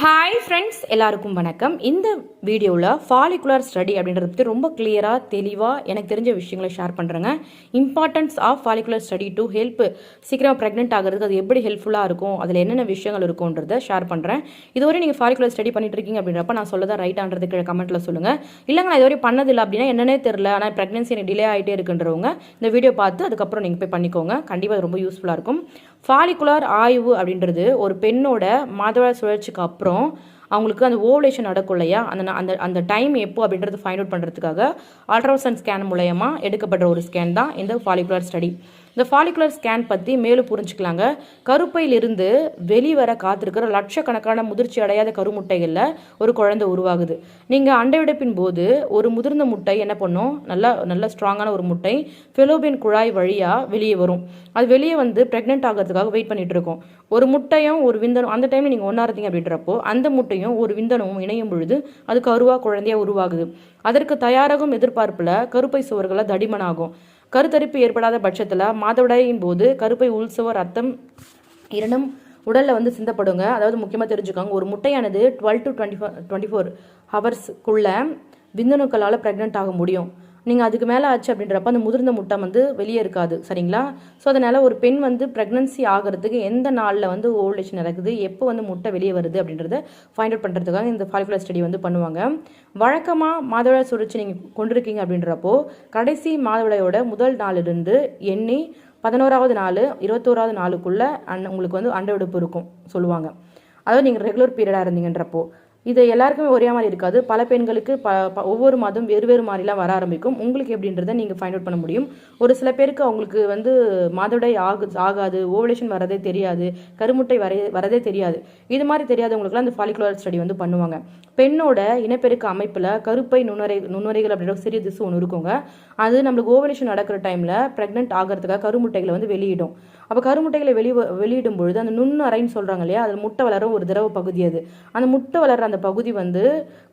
Hi friends எல்லாருக்கும் வணக்கம். இந்த வீடியோவில் ஃபாலிகுலர் ஸ்டடி அப்படின்றத பற்றி ரொம்ப கிளியராக தெளிவாக எனக்கு தெரிஞ்ச விஷயங்களை ஷேர் பண்ணுறேங்க importance of follicular study to help சீக்கிரம் ப்ரெக்னென்ட் ஆகிறதுக்கு அது எப்படி ஹெல்ப்ஃபுல்லாக இருக்கும் அதில் என்னென்ன விஷயங்கள் இருக்குன்றத ஷேர் பண்ணுறேன் இதுவரை நீங்கள் ஃபாலிகுலர் ஸ்டடி பண்ணிட்டு இருக்கீங்க அப்படின்றப்ப நான் சொல்லதான் ரைட்டான்றது கீழே கமெண்ட்டில் சொல்லுங்கள் இல்லைங்க நான் இதுவரை பண்ணதில்லை அப்படின்னா என்னன்னே தெரில ஆனால் ப்ரெக்னன்சி எனக்கு டிலே ஆகிட்டே இருக்குன்றவங்க இந்த வீடியோ பார்த்து அதுக்கப்புறம் நீங்கள் போய் பண்ணிக்கோங்க. கண்டிப்பாக ரொம்ப யூஸ்ஃபுல்லாக இருக்கும். ஃபாலிகுலர் ஆய்வு அப்படின்றது ஒரு பெண்ணோட மாதவிட சுழற்சிக்கு அப்புறம் அவங்களுக்கு அந்த ஓவலேஷன் நடக்கும் இல்லையா? அந்த அந்த அந்த டைம் எப்போ அப்படின்றது ஃபைண்ட் அவுட் பண்ணுறதுக்காக அல்ட்ராசவுண்ட் ஸ்கேன் மூலயமா எடுக்கப்படுற ஒரு ஸ்கேன் தான் இந்த ஃபாலிகுலர் ஸ்டடி இந்த ஃபாலிகுலர் ஸ்கேன் பற்றி மேலும் புரிஞ்சுக்கலாங்க. கருப்பையிலிருந்து வெளிவர காத்திருக்கிற லட்சக்கணக்கான முதிர்ச்சி அடையாத கருமுட்டைகளில் ஒரு குழந்தை உருவாகுது. நீங்கள் அண்டைவிடப்பின் போது ஒரு முதிர்ந்த முட்டை என்ன பண்ணும்? நல்ல நல்ல ஸ்ட்ராங்கான ஒரு முட்டை ஃபெலோபியன் குழாய் வழியாக வெளியே வரும். அது வெளியே வந்து ப்ரெக்னென்ட் ஆகிறதுக்காக வெயிட் பண்ணிட்டு இருக்கோம். ஒரு முட்டையும் ஒரு விந்தனும் அந்த டைமில் நீங்கள் ஒன்றா இருந்தீங்க அப்படின்றப்போ அந்த முட்டையும் ஒரு விந்தனமும் இணையும் பொழுது அது கருவாக குழந்தையா உருவாகுது. அதற்கு தயாராகும் எதிர்பார்ப்பில் கருப்பை சுவர்களை தடிமனாகும். கருத்தரிப்பு ஏற்படாத பட்சத்தில் மாதவிடாயின் போது கருப்பை உள்சுவர் ரத்தம் இரண்டும் உடலில் வந்து சிந்தப்படுங்க. அதாவது முக்கியமாக தெரிஞ்சுக்கோங்க. ஒரு முட்டையானது twelve to twenty four twenty four ஹவர்ஸ்க்குள்ளே விந்தணுக்களால் ப்ரெக்னென்ட் ஆக முடியும். நீங்கள் அதுக்கு மேலே ஆச்சு அப்படின்றப்ப அந்த முதிர்ந்த முட்டை வந்து வெளியே இருக்காது சரிங்களா? ஸோ அதனால் ஒரு பெண் வந்து ப்ரெக்னன்சி ஆகிறதுக்கு எந்த நாளில் வந்து ஓவலேஷன் நடக்குது எப்போ வந்து முட்டை வெளியே வருது அப்படின்றத ஃபைண்ட் அவுட் பண்ணுறதுக்காக இந்த ஃபாலிகுலர் ஸ்டடி வந்து பண்ணுவாங்க. வழக்கமாக மாதவிடாய் சுழற்சி நீங்கள் கொண்டிருக்கீங்க அப்படின்றப்போ கடைசி மாதவிடாயோட முதல் நாளிலிருந்து எண்ணி பதினோராவது நாள் இருபத்தோராவது நாளுக்குள்ளே அன் உங்களுக்கு வந்து அண்டவெடுப்பு இருக்கும் சொல்லுவாங்க. அதாவது நீங்கள் ரெகுலர் பீரியடாக இருந்தீங்கன்றப்போ. இது எல்லாருக்குமே ஒரே மாதிரி இருக்காது. பல பெண்களுக்கு ப ப- ஒவ்வொரு மாதம் வேறு வேறு மாதிரிலாம் வர ஆரம்பிக்கும். உங்களுக்கு எப்படின்றத நீங்கள் ஃபைண்ட் அவுட் பண்ண முடியும். ஒரு சில பேருக்கு அவங்களுக்கு வந்து மாதவிடாய் ஆகு ஆகாது ஓவலேஷன் வரதே தெரியாது கருமுட்டை வர வரதே தெரியாது. இது மாதிரி தெரியாதவங்களுக்குலாம் அந்த ஃபாலிகுலர் ஸ்டடி வந்து பண்ணுவாங்க. பெண்ணோட இனப்பெருக்க அமைப்பில் கருப்பை நுண்ணுரை நுண்ணுரைகள் அப்படின்ற சிறிய திசு ஒன்று இருக்குங்க. அது நம்மளுக்கு ஓவலேஷன் நடக்கிற டைமில் ப்ரெக்னென்ட் ஆகிறதுக்காக கருமுட்டைகளை வந்து வெளியிடும். அப்போ கருமுட்டைகளை வெளி வெளியிடும் பொழுது அந்த நுண்ணறைன்னு சொல்கிறாங்க இல்லையா? அது முட்டை வளர ஒரு திரவ பகுதி அது. அந்த முட்டை வளர்ற அந்த பகுதி வந்து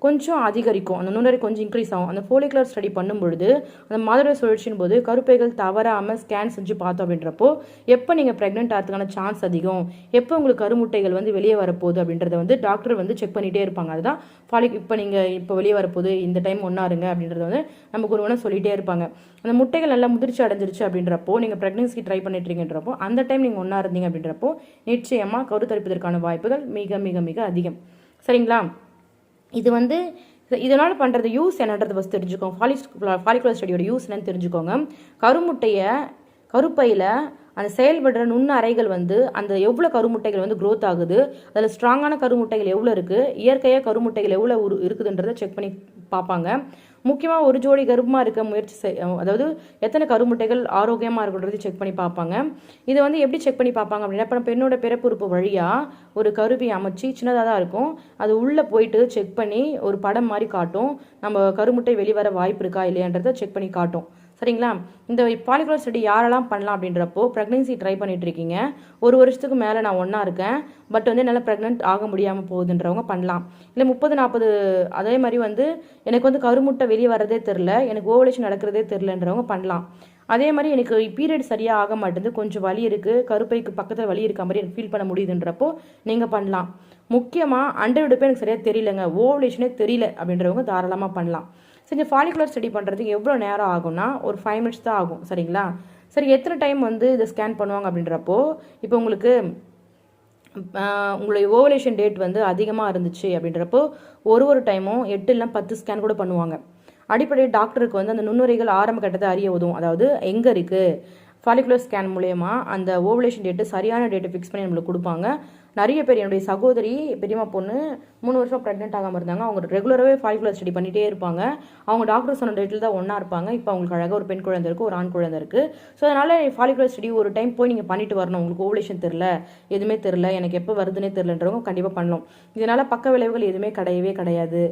கொஞ்சம் அதிகரிக்கும். அந்த நுண்ணறை கொஞ்சம் இன்க்ரீஸ் ஆகும். அந்த ஃபோலிகுலர் ஸ்டடி பண்ணும் பொழுது அந்த மாதவிடாய் சுழற்சியின் போது கருப்பைகள் தவறாமல் ஸ்கேன் செஞ்சு பார்த்தோம் அப்படின்றப்போ எப்போ நீங்கள் ப்ரெக்னென்ட் ஆகிறதுக்கான சான்ஸ் அதிகம்? எப்போ உங்களுக்கு கருமுட்டைகள் வந்து வெளியே வரப்போகுது அப்படின்றத வந்து டாக்டர் வந்து செக் பண்ணிகிட்டே இருப்பாங்க. அதுதான் ஃபாலிக் இப்போ நீங்கள் இப்போ வெளியே வரப்போகுது இந்த டைம் ஒன்றாருங்க அப்படின்றத வந்து நமக்கு ஒரு ஒன்று சொல்லிகிட்டே இருப்பாங்க. அந்த முட்டைகள் நல்லா முதிர்ச்சி அடைஞ்சிருச்சு அப்படின்றப்போ நீங்கள் ப்ரெக்னன்சி ட்ரை பண்ணிட்டுருங்கன்றப்போ அந்த டைம் நீங்கள் ஒன்றா இருந்தீங்க அப்படின்றப்போ நிச்சயமாக கருத்தரிப்பதற்கான வாய்ப்புகள் மிக மிக மிக அதிகம். சரிங்களா? இது வந்து இது- இதனால் பண்ணுறது யூஸ் என்னன்றது ஃபஸ்ட் தெரிஞ்சுக்கோங்க. ஃபாலிஸ் ஃபாலிகுலர் ஸ்டடியோட யூஸ் என்னன்னு தெரிஞ்சுக்கோங்க. கருமுட்டையை கருப்பையில் அந்த செயல்படுற நுண்ண அறைகள் வந்து அந்த எவ்வளோ கருமுட்டைகள் வந்து க்ரோத் ஆகுது அதில் ஸ்ட்ராங்கான கருமுட்டைகள் எவ்வளோ இருக்குது இயற்கையாக கருமுட்டைகள் எவ்வளோ உரு இருக்குதுன்றதை செக் பண்ணி பார்ப்பாங்க முக்கியமாக ஒரு ஜோடி கர்ப்பமாக இருக்க முயற்சி செய் அதாவது எத்தனை கருமுட்டைகள் ஆரோக்கியமாக இருக்குன்றது செக் பண்ணி பார்ப்பாங்க இதை வந்து எப்படி செக் பண்ணி பார்ப்பாங்க அப்படின்னா இப்போ பெண்ணோட பிறப்புறுப்பு வழியாக ஒரு கருவி அமைச்சு சின்னதாக தான் இருக்கும். அது உள்ளே போயிட்டு செக் பண்ணி ஒரு படம் மாதிரி காட்டும். நம்ம கருமுட்டை வெளிவர வாய்ப்பு இருக்கா இல்லையான்றதை செக் பண்ணி காட்டும். சரிங்களா? இந்த பாலிகுலர் ஸ்டடி யாரெல்லாம் பண்ணலாம் அப்படின்றப்போ ப்ரெக்னென்சி ட்ரை பண்ணிட்டு இருக்கீங்க. ஒரு வருஷத்துக்கு மேலே நான் ஒன்றா இருக்கேன். பட் வந்து என்னால் ப்ரெக்னென்ட் ஆக முடியாமல் போகுதுன்றவங்க பண்ணலாம். இல்லை முப்பது நாற்பது அதே மாதிரி வந்து எனக்கு வந்து கருமுட்டை வெளியே வரதே தெரில எனக்கு ஓவலேஷன் நடக்கிறதே தெரிலன்றவங்க பண்ணலாம். அதே மாதிரி எனக்கு பீரியட் சரியாக ஆக மாட்டேது கொஞ்சம் வலி இருக்குது கருப்பைக்கு பக்கத்தில் வலி இருக்க மாதிரி எனக்கு ஃபீல் பண்ண முடியுதுன்றப்போ நீங்கள் பண்ணலாம். முக்கியமாக அண்டர் விடுப்பே எனக்கு சரியாக தெரியலங்க. ஓவலேஷனே தெரியல அப்படின்றவங்க தாராளமாக பண்ணலாம். சரி இந்த ஃபாலிகுலர் ஸ்டடி பண்ணுறதுக்கு எவ்வளோ நேரம் ஆகும்னா ஒரு ஃபைவ் மினிட்ஸ் தான் ஆகும் சரிங்களா? சரி எத்தனை டைம் வந்து இதை ஸ்கேன் பண்ணுவாங்க அப்படின்றப்போ இப்போ உங்களுக்கு உங்களுடைய ஓவலேஷன் டேட் வந்து அதிகமாக இருந்துச்சு அப்படின்றப்போ ஒரு ஒரு டைமும் எட்டு இல்லை பத்து ஸ்கேன் கூட பண்ணுவாங்க. அடிப்படை டாக்டருக்கு வந்து அந்த நுண்ணுரைகள் ஆரம்ப கட்டத்தை அறிய உதவும். அதாவது எங்கே இருக்குது ஃபாலிகுலர் ஸ்கேன் மூலயமா அந்த ஓவலேஷன் டேட்டு சரியான டேட்டை ஃபிக்ஸ் பண்ணி நம்மளுக்கு கொடுப்பாங்க. நிறைய பேர் என்னுடைய சகோதரி பெரியம்மா பொண்ணு மூணு வருஷம் ப்ரெக்னென்ட் ஆகாமல் இருந்தாங்க. அவங்க ரெகுலராகவே ஃபாலிகுலர் ஸ்டடி பண்ணிகிட்டே இருப்பாங்க. அவங்க டாக்டர் சொன்ன டேட்டில் தான் ஒன்றா இருப்பாங்க. இப்போ அவங்களுக்கு அழகாக ஒரு பெண் குழந்தை இருக்குது ஒரு ஆண் குழந்தை இருக்குது ஸோ அதனால் ஃபாலிகுலர் ஸ்டடி ஒரு டைம் போய் நீங்கள் பண்ணிட்டு வரணும். உங்களுக்கு ஓவலேஷன் தெரில எதுவுமே தெரில எனக்கு எப்போ வருதுன்னே தெரிலன்றவங்க கண்டிப்பாக பண்ணலாம். இதனால் பக்க விளைவுகள் எதுவுமே கிடையவே கிடையாது.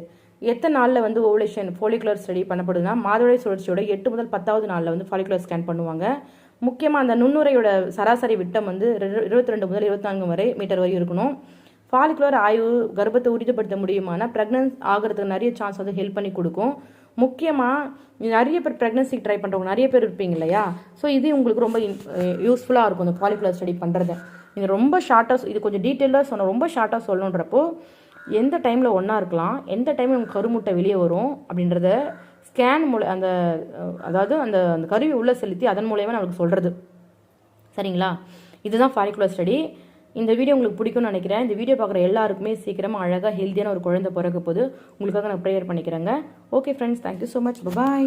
எத்தனை நாளில் வந்து ஓவலேஷன் ஃபாலிகுலர் ஸ்டடி பண்ணப்படுதுன்னா மாதவிடாய் சுழற்சியோட எட்டு முதல் பத்தாவது நாளில் வந்து ஃபாலிகுலர் ஸ்கேன் பண்ணுவாங்க. முக்கியமாக அந்த நுண்ணுரையோட சராசரி விட்டம் வந்து இருபத்தி ரெண்டு முதல் இருபத்தி வரை மீட்டர் வரை இருக்கணும். ஃபாலிகுலர் ஆய்வு கர்ப்பத்தை உறுதிப்படுத்த முடியுமானா ப்ரெக்னன்ஸ் ஆகிறதுக்கு நிறைய சான்ஸ் வந்து ஹெல்ப் பண்ணி கொடுக்கும். முக்கியமாக நிறைய பேர் ப்ரெக்னன்சிக்கு ட்ரை பண்ணுறவங்க நிறைய பேர் இருப்பீங்க இல்லையா? ஸோ இது உங்களுக்கு ரொம்ப யூஸ்ஃபுல்லாக இருக்கும் இந்த ஃபாலிகுலர் ஸ்டடி பண்ணுறது நீங்கள் ரொம்ப ஷார்ட்டாக இது கொஞ்சம் டீட்டெயிலாக சொன்ன ரொம்ப ஷார்ட்டாக சொல்லணுன்றப்போ எந்த டைமில் ஒன்றா இருக்கலாம் எந்த டைமில் நமக்கு கருமுட்டை வெளியே வரும் அப்படின்றத ஸ்கேன் மூல அந்த அதாவது அந்த அந்த கருவி உள்ளே செலுத்தி அதன் மூலயமா நம்மளுக்கு சொல்கிறது சரிங்களா? இதுதான் ஃபாரிகுலர் ஸ்டடி இந்த வீடியோ உங்களுக்கு பிடிக்கும்னு நினைக்கிறேன். இந்த வீடியோ பார்க்குற எல்லாருக்குமே சீக்கிரமாக அழகாக ஹெல்த்தியான ஒரு குழந்தை பிறக்க போது உங்களுக்காக நான் ப்ரேயர் பண்ணிக்கிறேங்க. Okay friends thank you so much bye